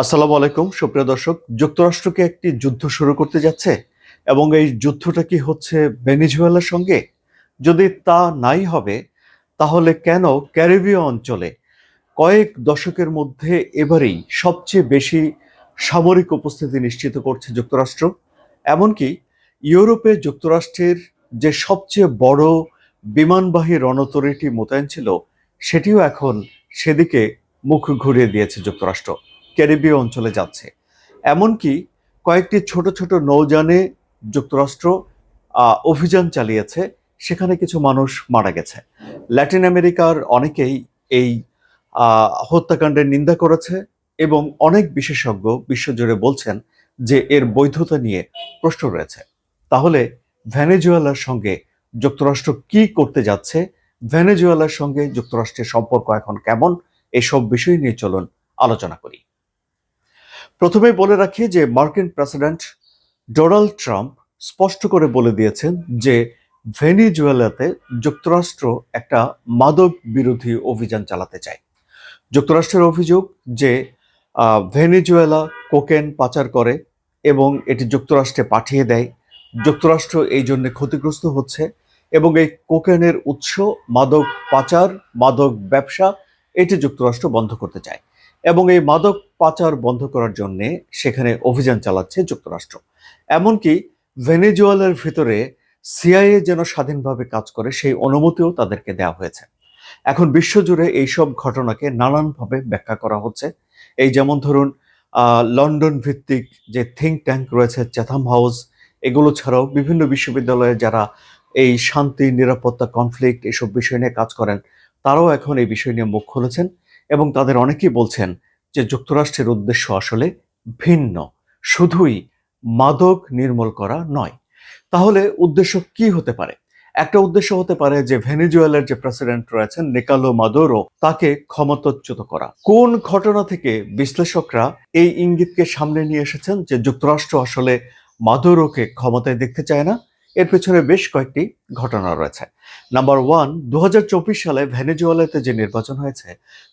আসসালামু আলাইকুম, সুপ্রিয় দর্শক। যুক্তরাষ্ট্রকে একটি যুদ্ধ শুরু করতে যাচ্ছে এবং এই যুদ্ধটা কি হচ্ছে ভেনিজুয়েলার সঙ্গে? যদি তা নাই হবে, তাহলে কেন ক্যারিবীয় অঞ্চলে কয়েক দশকের মধ্যে এবারেই সবচেয়ে বেশি সামরিক উপস্থিতি নিশ্চিত করছে যুক্তরাষ্ট্র? এমনকি ইউরোপে যুক্তরাষ্ট্রের যে সবচেয়ে বড় বিমানবাহী রণতরীটি মোতায়েন ছিল, সেটিও এখন সেদিকে মুখ ঘুরিয়ে দিয়েছে যুক্তরাষ্ট্র। ক্যারিবীয় অঞ্চলে যাচ্ছে। এমনকি কয়েকটি ছোট ছোট নৌযানে যুক্তরাষ্ট্র অভিযান চালিয়েছে, সেখানে কিছু মানুষ মারা গেছে। ল্যাটিন আমেরিকার অনেকেই এই হত্যাকাণ্ডের নিন্দা করেছে এবং অনেক বিশেষজ্ঞ বিশ্বজুড়ে বলছেন যে এর বৈধতা নিয়ে প্রশ্ন রয়েছে। তাহলে ভেনেজুয়েলার সঙ্গে যুক্তরাষ্ট্র কি করতে যাচ্ছে? ভেনেজুয়েলার সঙ্গে যুক্তরাষ্ট্রের সম্পর্ক এখন কেমন? এসব বিষয় নিয়ে চলুন আলোচনা করি। প্রথমে বলে রাখি যে মার্কিন প্রেসিডেন্ট ডোনাল্ড ট্রাম্প স্পষ্ট করে বলে দিয়েছেন যে ভেনিজুয়েলাতে যুক্তরাষ্ট্র একটা মাদক বিরোধী অভিযান চালাতে চায়। যুক্তরাষ্ট্রের অভিযোগ যে ভেনিজুয়েলা কোকেন পাচার করে এবং এটি যুক্তরাষ্ট্রে পাঠিয়ে দেয়। যুক্তরাষ্ট্র এই জন্য ক্ষতিগ্রস্ত হচ্ছে এবং এই কোকেনের উৎস মাদক পাচার, মাদক ব্যবসা, এটি যুক্তরাষ্ট্র বন্ধ করতে চায় এবং এই মাদক পাচার বন্ধ করার জন্য সেখানে অভিযান চালাচ্ছে যুক্তরাষ্ট্র। এমনকি ভেনেজুয়েলার ভিতরে সিআইএ যেন স্বাধীনভাবে কাজ করে সেই অনুমতিও তাদেরকে দেওয়া হয়েছে। এখন বিশ্বজুড়ে এইসব ঘটনাকে নানানভাবে ব্যাখ্যা করা হচ্ছে। এই যেমন ধরুন লন্ডন ভিত্তিক যে থিঙ্ক ট্যাঙ্ক রয়েছে চ্যাথাম হাউস এগুলো ছাড়াও বিভিন্ন বিশ্ববিদ্যালয়ে যারা এই শান্তি, নিরাপত্তা কনফ্লিক্ট এসব বিষয় নিয়ে কাজ করেন, তারাও এখন এই বিষয় নিয়ে মুখ খুলেছেন এবং তাদের অনেকেই বলছেন যে যুক্তরাষ্ট্রের উদ্দেশ্য আসলে ভিন্ন, শুধুই মাদক নির্মূল করা নয়। তাহলে উদ্দেশ্য কি হতে পারে? একটা উদ্দেশ্য হতে পারে যে ভেনিজুয়েলার যে প্রেসিডেন্ট রয়েছেন নিকালো মাদুরো, তাকে ক্ষমতাচ্যুত করা। কোন ঘটনা থেকে বিশ্লেষকরা এই ইঙ্গিতকে সামনে নিয়ে এসেছেন যে যুক্তরাষ্ট্র আসলে মাদোরোকে ক্ষমতায় দেখতে চায় না? এর পেছনে বেশ কয়েকটি ঘটনা রয়েছে। নাম্বার ওয়ান দু হাজার চব্বিশ সালে ভেনেজুয়েলাতে যে নির্বাচন হয়েছে,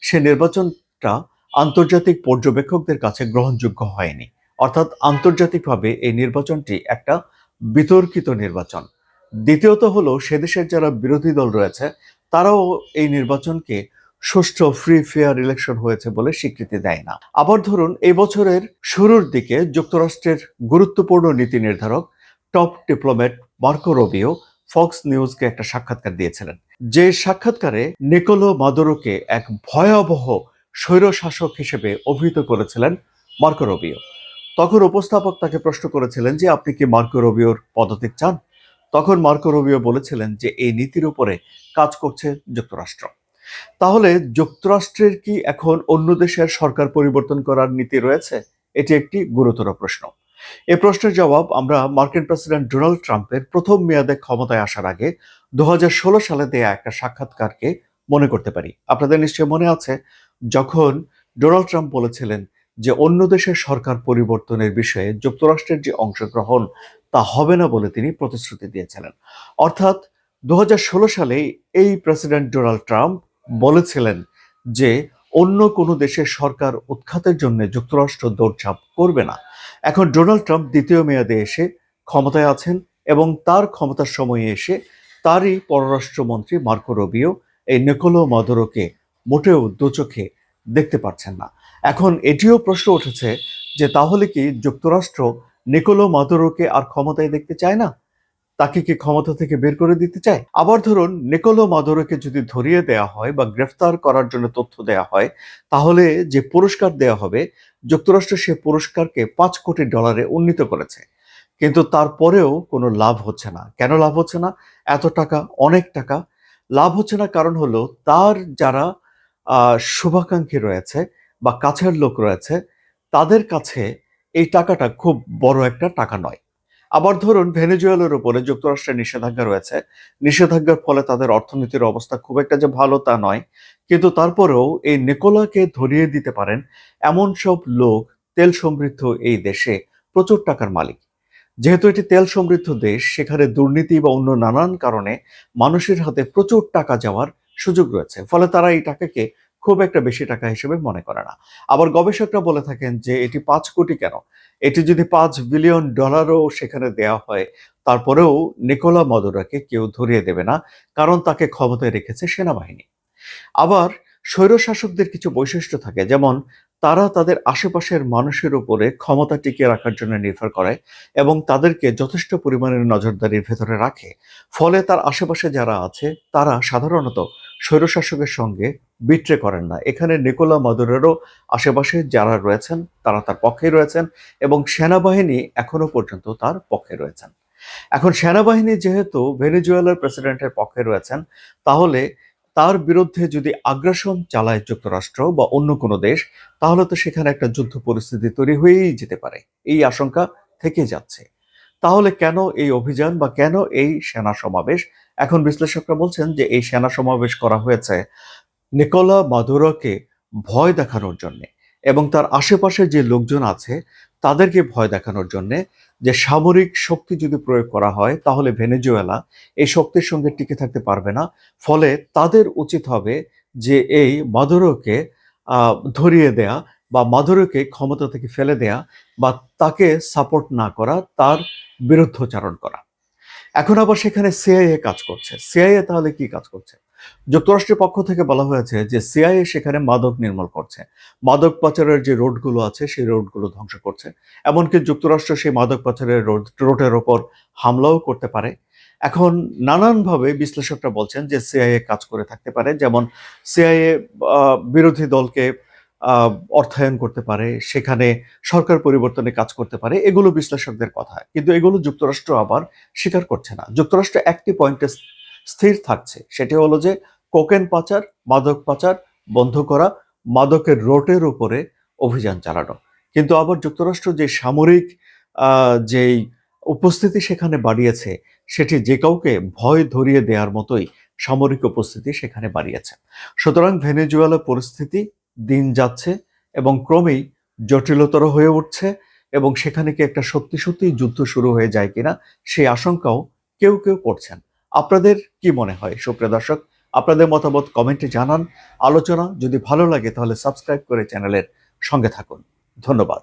সে নির্বাচনটা আন্তর্জাতিক পর্যবেক্ষকদের কাছে গ্রহণযোগ্য হয়নি। অর্থাৎ আন্তর্জাতিকভাবে এই নির্বাচনটি একটা বিতর্কিত নির্বাচন। দ্বিতীয়ত হলো, সে দেশের যারা বিরোধী দল রয়েছে, তারাও এই নির্বাচনকে সুষ্ঠু ফ্রি ফেয়ার ইলেকশন হয়েছে বলে স্বীকৃতি দেয় না। আবার ধরুন, এই বছরের শুরুর দিকে যুক্তরাষ্ট্রের গুরুত্বপূর্ণ নীতি নির্ধারক top diplomat Marco Rubio Fox নিউজকে একটা সাক্ষাৎকার দিয়েছিলেন। যে সাক্ষাৎকারে নিকোলো মাদুরোকে এক ভয়াবহ স্বৈরশাসক হিসেবে অভিহিত করেছিলেন মার্কো রবিও। তখন উপস্থাপক তাকে প্রশ্ন করেছিলেন যে, আপনি কি মার্কো রবিওর পদত্যাগ চান? তখন মার্কো রবিও বলেছিলেন যে, এই নীতির উপরে কাজ করছে যুক্তরাষ্ট্র। তাহলে যুক্তরাষ্ট্রের কি এখন অন্য দেশের সরকার পরিবর্তন করার নীতি রয়েছে? এটি একটি গুরুতর প্রশ্ন। এ প্রশ্নের জবাব আমরা মার্কিন প্রেসিডেন্ট ডোনাল্ড ট্রাম্পের প্রথম মেয়াদে ক্ষমতায় আসার আগে দু হাজার ষোলো সালে দেয়া একটা সাক্ষাৎকারকে মনে করতে পারি। আপনাদের নিশ্চয়ই মনে আছে যখন ডোনাল্ড ট্রাম্প বলেছিলেন যে অন্য দেশের সরকার পরিবর্তনের বিষয়ে যুক্তরাষ্ট্রের যে অংশগ্রহণ, তা হবে না বলে তিনি প্রতিশ্রুতি দিয়েছিলেন। অর্থাৎ দু হাজার ষোলো সালে এই প্রেসিডেন্ট ডোনাল্ড ট্রাম্প বলেছিলেন যে অন্য কোনো দেশের সরকার উৎখাতের জন্য যুক্তরাষ্ট্র দৌড়ঝাঁপ করবে না। এখন ডোনাল্ড ট্রাম্প দ্বিতীয় মেয়াদে এসে ক্ষমতায় আছেন এবং তার ক্ষমতার সময়ে এসে তারই পররাষ্ট্রমন্ত্রী মার্কো রবিও এই নিকোলো মাদুরোকে মোটেও দুচোখে দেখতে পাচ্ছেন না। এখন এটিও প্রশ্ন উঠেছে যে তাহলে কি যুক্তরাষ্ট্র নিকোলো মাদুরোকে আর ক্ষমতায় দেখতে চায় না? তাকে কি ক্ষমতা থেকে বের করে দিতে চায়? আবার ধরুন, নিকোলো মাদুরোকে যদি ধরিয়ে দেওয়া হয় বা গ্রেফতার করার জন্য তথ্য দেওয়া হয়, তাহলে যে পুরস্কার দেওয়া হবে, যুক্তরাষ্ট্র সে পুরস্কারকে পাঁচ কোটি ডলারে উন্নীত করেছে। কিন্তু তারপরেও কোনো লাভ হচ্ছে না। কেন লাভ হচ্ছে না? এত টাকা, অনেক টাকা। লাভ হচ্ছে না কারণ হলো, তার যারা শুভাকাঙ্ক্ষী রয়েছে বা কাছের লোক রয়েছে, তাদের কাছে এই টাকাটা খুব বড় একটা টাকা নয়। আবার ধরুন ভেনেজুয়েলার উপরে যুক্তরাষ্ট্রের নিষেধাজ্ঞা রয়েছে। নিষেধাজ্ঞার ফলে তাদের অর্থনীতির অবস্থা খুব একটা যে ভালো তা নয়। কিন্তু তারপরেও এই নিকোলাকে ধরিয়ে দিতে পারেন এমন সব লোক তেল সমৃদ্ধ এই দেশে প্রচুর টাকার মালিক। যেহেতু এটি তেল সমৃদ্ধ দেশ, সেখানে দুর্নীতি বা অন্য নানান কারণে মানুষের হাতে প্রচুর টাকা যাওয়ার সুযোগ রয়েছে। ফলে তারা এই টাকাকে খুব একটা বেশি টাকা হিসেবে মনে করে না। আবার গবেষকরা বলে থাকেন যে এটি পাঁচ কোটি কেন? এটি যদি পাঁচ বিলিয়ন ডলারও সেখানে দেওয়া হয়, তারপরেও নিকোলা মদুরাকে কেউ ধরিয়ে দেবে না, কারণ তাকে ক্ষমতায় রেখেছে সেনাবাহিনী। আবার স্বৈরশাসকদের কিছু বৈশিষ্ট্য থাকে, যেমন তারা তাদের আশেপাশের মানুষের উপরে ক্ষমতা টিকিয়ে রাখার জন্য নির্ভর করে এবং তাদেরকে যথেষ্ট পরিমাণের নজরদারির ভেতরে রাখে। ফলে তার আশেপাশে যারা আছে, তারা সাধারণত স্বৈরশাসকের সঙ্গে বিট্রে করেন না। এখানে নিকোলা মাদুরেরও আশেপাশে যারা রয়েছেন, তারা তার পক্ষে রয়েছেন এবং সেনাবাহিনী এখনও পর্যন্ত তার পক্ষে রয়েছেন। এখন সেনাবাহিনী যেহেতু ভেনেজুয়েলার প্রেসিডেন্টের পক্ষে রয়েছেন, তাহলে তার বিরুদ্ধে যদি আগ্রাসন চালায় যুক্তরাষ্ট্র বা অন্য কোনো দেশ, তাহলে তো সেখানে একটা যুদ্ধ পরিস্থিতি তৈরি হয়েই যেতে পারে। এই আশঙ্কা থেকে যাচ্ছে। তাহলে কেন এই অভিযান বা কেন এই সেনা সমাবেশ এখন বিশ্লেষকরা বলছেন যে এই সেনা সমাবেশ করা হয়েছে নিকোলা মাদুরোকে ভয় দেখানোর জন্যে এবং তার আশেপাশে যে লোকজন আছে তাদেরকে ভয় দেখানোর জন্যে যে সামরিক শক্তি যদি প্রয়োগ করা হয় তাহলে ভেনেজুয়েলা এই শক্তির সঙ্গে টিকে থাকতে পারবে না। ফলে তাদের উচিত হবে যে এই মাদুরোকে ধরিয়ে দেয়া বা মাদুরোকে ক্ষমতা থেকে ফেলে দেয়া বা তাকে সাপোর্ট না করা, তার বিরুদ্ধচারণ করা। এখন আবার সেখানে সিআইএ কাজ করছে। সিআইএ তাহলে কি কাজ করছে? যুক্তরাষ্ট্রের পক্ষ থেকে বলা হয়েছে যে সিআইএ সেখানে মাদক নির্মূল করছে। মাদক পাচারের যে রোডগুলো আছে, সেই রোডগুলো ধ্বংস করছে। এমনকি যুক্তরাষ্ট্র সেই মাদক পাচারের রোড, রোডের ওপর হামলাও করতে পারে। এখন নানানভাবে বিশ্লেষকরা বলছেন যে সিআইএ কাজ করে থাকতে পারে। যেমন সিআইএ বিরোধী দলকে অর্থায়ন করতে পারে, সেখানে সরকার পরিবর্তনে কাজ করতে পারে, এগুলো বিশ্লেষকদের কথা। কিন্তু এগুলো যুক্তরাষ্ট্র আবার স্বীকার করছে না। যুক্তরাষ্ট্র একটি পয়েন্টে স্থির থাকছে। সেটি হলো যে, কোকেন পাচার, মাদক পাচার বন্ধ করা, মাদকের রোটের উপরে অভিযান চালানো। কিন্তু আবার যুক্তরাষ্ট্র যে সামরিক যেই উপস্থিতি সেখানে বাড়িয়েছে, সেটি যে কাউকে ভয় ধরিয়ে দেওয়ার মতোই সামরিক উপস্থিতি সেখানে বাড়িয়েছে। সুতরাং ভেনেজুয়েলা পরিস্থিতি দিন যাচ্ছে এবং ক্রমেই জটিলতর হয়ে উঠছে এবং সেখানে কি একটা সত্যি সত্যি যুদ্ধ শুরু হয়ে যায় কিনা সেই আশঙ্কাও কেউ কেউ করছেন। আপনাদের কি মনে হয়? সুপ্রিয় দর্শক, আপনাদের মতামত কমেন্টে জানান। আলোচনা যদি ভালো লাগে তাহলে সাবস্ক্রাইব করে চ্যানেলের সঙ্গে থাকুন। ধন্যবাদ।